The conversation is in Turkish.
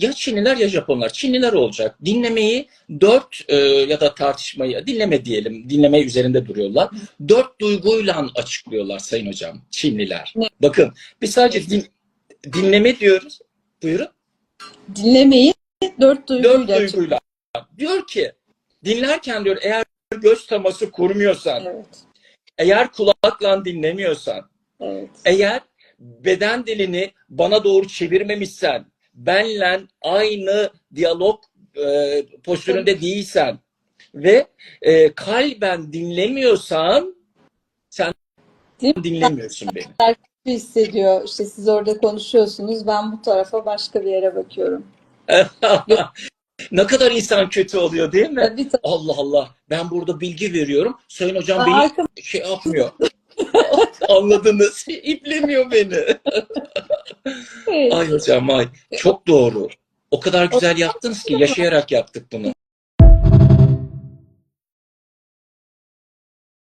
ya Çinliler ya Japonlar. Çinliler olacak. Dinlemeyi dört e, ya da tartışmayı dinleme diyelim. Dinleme üzerinde duruyorlar. Dört duyguyla açıklıyorlar Sayın Hocam. Çinliler. Ne? Bakın biz sadece din- dinleme diyoruz. Buyurun. Dinlemeyi dört duyguyla. Dört duyguyla. Diyor ki dinlerken diyor eğer göz teması kurmuyorsan, Evet. eğer kulakla dinlemiyorsan, Evet. eğer beden dilini bana doğru çevirmemişsen, benle aynı diyalog e, postüründe değilsen ve e, kalben dinlemiyorsan sen Değil mi? dinlemiyorsun beni. Bir hissediyor. İşte siz orada konuşuyorsunuz. Ben bu tarafa başka bir yere bakıyorum. ne kadar insan kötü oluyor değil mi? Bir tarafa Allah Allah. Ben burada bilgi veriyorum. Sayın hocam beni arka şey yapmıyor. Anladınız. İplemiyor beni. Ay hocam ay. Çok doğru. O kadar güzel yaptınız ki yaşayarak yaptık bunu.